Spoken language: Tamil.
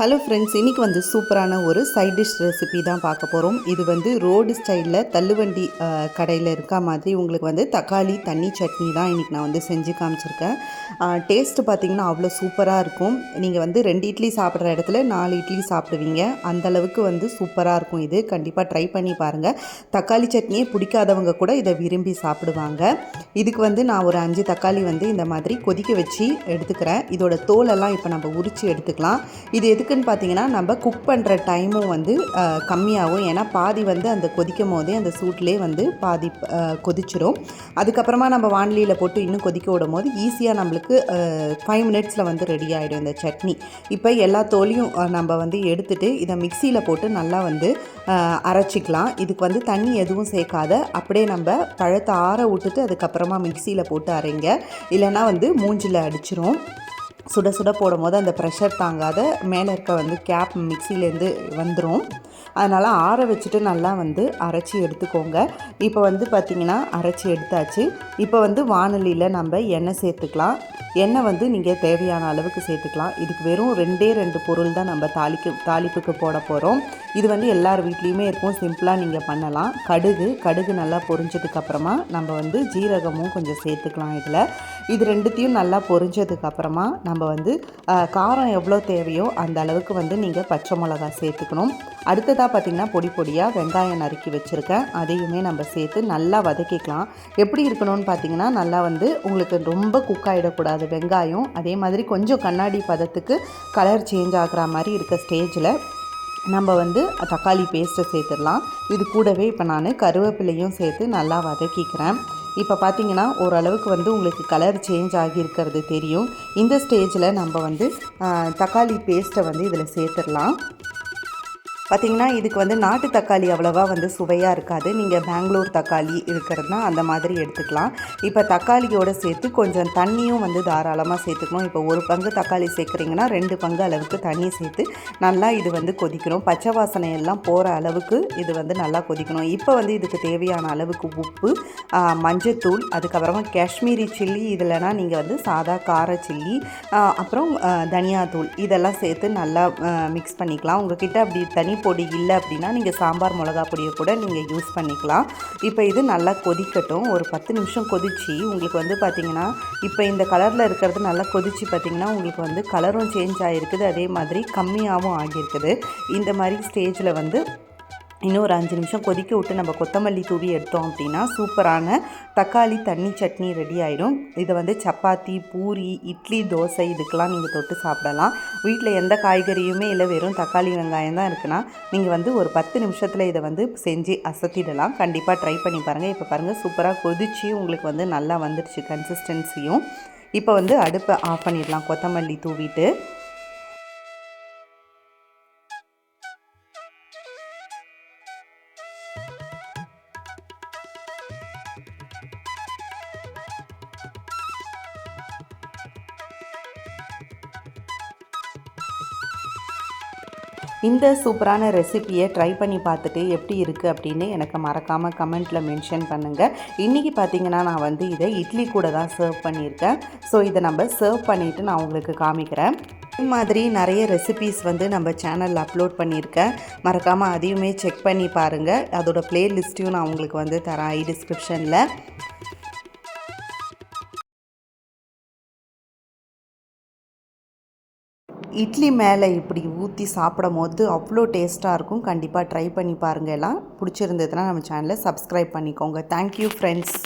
ஹலோ ஃப்ரெண்ட்ஸ் இன்றைக்கி வந்து சூப்பரான ஒரு சைட் டிஷ் ரெசிபி தான் பார்க்க போகிறோம் இது வந்து ரோடு ஸ்டைலில் தள்ளுவண்டி கடையில் இருக்க மாதிரி உங்களுக்கு வந்து தக்காளி தண்ணி சட்னி தான் இன்றைக்கி நான் வந்து செஞ்சு காமிச்சிருக்கேன். டேஸ்ட்டு பார்த்திங்கன்னா அவ்வளோ சூப்பராக இருக்கும். நீங்கள் வந்து ரெண்டு இட்லி சாப்பிட்ற இடத்துல நாலு இட்லி சாப்பிடுவீங்க. அந்த அளவுக்கு வந்து சூப்பராக இருக்கும் இது. கண்டிப்பாக ட்ரை பண்ணி பாருங்கள் தக்காளி சட்னியே பிடிக்காதவங்க கூட இதை விரும்பி சாப்பிடுவாங்க. இதுக்கு வந்து நான் ஒரு அஞ்சு தக்காளி வந்து இந்த மாதிரி கொதிக்க வச்சு எடுத்துக்கிறேன். இதோட தோலெல்லாம் இப்போ நம்ம உரித்து எடுத்துக்கலாம். இது எதுக்கு எதுக்குன்னு பார்த்தீங்கன்னா நம்ம குக் பண்ணுற டைமும் வந்து கம்மியாகும். ஏன்னா பாதி வந்து அந்த கொதிக்கும் போதே அந்த சூட்லேயே வந்து பாதி கொதிச்சிடும் கொதிச்சிரும். அதுக்கப்புறமா நம்ம வானிலையில் போட்டு இன்னும் கொதிக்க விடும் போது ஈஸியாக நம்மளுக்கு ஃபைவ் மினிட்ஸில் வந்து ரெடி ஆகிடும் இந்த சட்னி. இப்போ எல்லா தோலையும் நம்ம வந்து எடுத்துகிட்டு இதை மிக்சியில் போட்டு நல்லா வந்து அரைச்சிக்கலாம். இதுக்கு வந்து தண்ணி எதுவும் சேர்க்காத. அப்படியே நம்ம பழத்தை ஆற விட்டுட்டு அதுக்கப்புறமா மிக்சியில் போட்டு அரைங்க. இல்லைன்னா வந்து மூஞ்சில் அடிச்சிரும். சுட சுட போடும் போது அந்த ப்ரெஷர் தாங்காத மேலே இருக்க வந்து கேப் மிக்சிலேருந்து வந்துடும் அதனால் ஆற வச்சுட்டு நல்லா வந்து அரைச்சி எடுத்துக்கோங்க. இப்போ வந்து பார்த்திங்கன்னா அரைச்சி எடுத்தாச்சு. இப்போ வந்து வானொலியில் நம்ம எண்ணெய் சேர்த்துக்கலாம். எண்ணெய் வந்து நீங்கள் தேவையான அளவுக்கு சேர்த்துக்கலாம். இதுக்கு வெறும் ரெண்டே ரெண்டு பொருள் தான் நம்ம தாளிக்கு தாளிப்புக்கு போட போகிறோம் இது வந்து எல்லார் வீட்லேயுமே இருக்கும். சிம்பிளாக நீங்கள் பண்ணலாம். கடுகு கடுகு நல்லா பொரிஞ்சதுக்கப்புறமா நம்ம வந்து ஜீரகமும் கொஞ்சம் சேர்த்துக்கலாம் இதில். இது ரெண்டுத்தையும் நல்லா பொரிஞ்சதுக்கப்புறமா நம்ம வந்து காரம் எவ்வளோ தேவையோ அந்த அளவுக்கு வந்து நீங்கள் பச்சை மிளகா சேர்த்துக்கணும். அடுத்ததாக பார்த்திங்கன்னா பொடி பொடியாக வெங்காயம் நறுக்கி வச்சுருக்கேன். அதையுமே நம்ம சேர்த்து நல்லா வதக்கிக்கலாம். எப்படி இருக்கணும்னு பார்த்தீங்கன்னா நல்லா வந்து உங்களுக்கு ரொம்ப குக் ஆகிடக்கூடாது வெங்காயம். அதே மாதிரி கொஞ்சம் கண்ணாடி பதத்துக்கு கலர் சேஞ்ச் ஆகிற மாதிரி இருக்க ஸ்டேஜில் நம்ம வந்து தக்காளி பேஸ்ட்டை சேர்த்துடலாம். இது கூடவே இப்போ நான் கருவேப்பிலையும் சேர்த்து நல்லா வதக்கிக்கிறேன். இப்போ பார்த்தீங்கன்னா ஓரளவுக்கு வந்து உங்களுக்கு கலர் சேஞ்ச் ஆகியிருக்கிறது தெரியும். இந்த ஸ்டேஜில் நம்ம வந்து தக்காளி பேஸ்ட்டை வந்து இதில் சேர்த்துடலாம். பார்த்தீங்கன்னா இதுக்கு வந்து நாட்டு தக்காளி அவ்வளோவா வந்து சுவையாக இருக்காது. நீங்கள் பெங்களூர் தக்காளி இருக்கிறதுனா அந்த மாதிரி எடுத்துக்கலாம். இப்போ தக்காளியோடு சேர்த்து கொஞ்சம் தண்ணியும் வந்து தாராளமாக சேர்த்துக்கணும். இப்போ ஒரு பங்கு தக்காளி சேர்க்குறீங்கன்னா ரெண்டு பங்கு அளவுக்கு தண்ணி சேர்த்து நல்லா இது வந்து கொதிக்கணும். பச்சை வாசனை எல்லாம் போகிற அளவுக்கு இது வந்து நல்லா கொதிக்கணும். இப்போ வந்து இதுக்கு தேவையான அளவுக்கு உப்பு மஞ்சத்தூள் அதுக்கப்புறமா காஷ்மீரி சில்லி இதில்னா நீங்கள் வந்து சாதா கார சில்லி அப்புறம் தனியாத்தூள் இதெல்லாம் சேர்த்து நல்லா மிக்ஸ் பண்ணிக்கலாம். உங்ககிட்ட அப்படி தனி பொடி இல்லை அப்படின்னா நீங்கள் சாம்பார் மிளகா பொடியை கூட நீங்கள் யூஸ் பண்ணிக்கலாம். இப்போ இது நல்லா கொதிக்கட்டும். ஒரு பத்து நிமிஷம் கொதிச்சு உங்களுக்கு வந்து பார்த்திங்கன்னா இப்போ இந்த கலரில் இருக்கிறது நல்லா கொதிச்சு பார்த்திங்கன்னா உங்களுக்கு வந்து கலரும் சேஞ்ச் ஆகிருக்குது அதே மாதிரி கம்மியாகவும் ஆகியிருக்குது. இந்த மாதிரி ஸ்டேஜில் வந்து இன்னும் ஒரு அஞ்சு நிமிஷம் கொதிக்க விட்டு நம்ம கொத்தமல்லி தூவி எடுத்தோம் அப்படின்னா சூப்பரான தக்காளி தண்ணி சட்னி ரெடி ஆயிடும் இதை வந்து சப்பாத்தி பூரி இட்லி தோசை இதுக்கெலாம் நீங்கள் தொட்டு சாப்பிடலாம். வீட்டில் எந்த காய்கறியுமே இல்லை வெறும் தக்காளி வெங்காயம் தான் இருக்குன்னா நீங்கள் வந்து ஒரு பத்து நிமிஷத்தில் இதை வந்து செஞ்சு அசத்திடலாம். கண்டிப்பாக ட்ரை பண்ணி பாருங்கள் இப்போ பாருங்கள் சூப்பராக கொதிச்சு உங்களுக்கு வந்து நல்லா வந்துடுச்சு கன்சிஸ்டன்சியும் இப்போ வந்து அடுப்பை ஆஃப் பண்ணிடலாம் கொத்தமல்லி தூவிட்டு. இந்த சூப்பரான ரெசிபியை ட்ரை பண்ணி பார்த்துட்டு எப்படி இருக்குது அப்படின்னு எனக்கு மறக்காமல் கமெண்ட்டில் மென்ஷன் பண்ணுங்கள் இன்றைக்கி பார்த்தீங்கன்னா நான் வந்து இதை இட்லி கூட தான் சர்வ் பண்ணியிருக்கேன். ஸோ இதை நம்ம சர்வ் பண்ணிவிட்டு நான் உங்களுக்கு காமிக்கிறேன். இது மாதிரி நிறைய ரெசிபீஸ் வந்து நம்ம சேனலில் அப்லோட் பண்ணியிருக்கேன். மறக்காமல் அதையுமே செக் பண்ணி பாருங்கள் அதோடய ப்ளேலிஸ்ட்டையும் நான் உங்களுக்கு வந்து தரேன். ஐ டிஸ்கிரிப்ஷனில் இட்லி மேலே இப்படி ஊற்றி சாப்பிடும் போது அவ்வளோ டேஸ்ட்டாக இருக்கும். கண்டிப்பாக ட்ரை பண்ணி பாருங்கள் எல்லாம். பிடிச்சிருந்ததுன்னா நம்ம சேனலை சப்ஸ்கிரைப் பண்ணிக்கோங்க. Thank you friends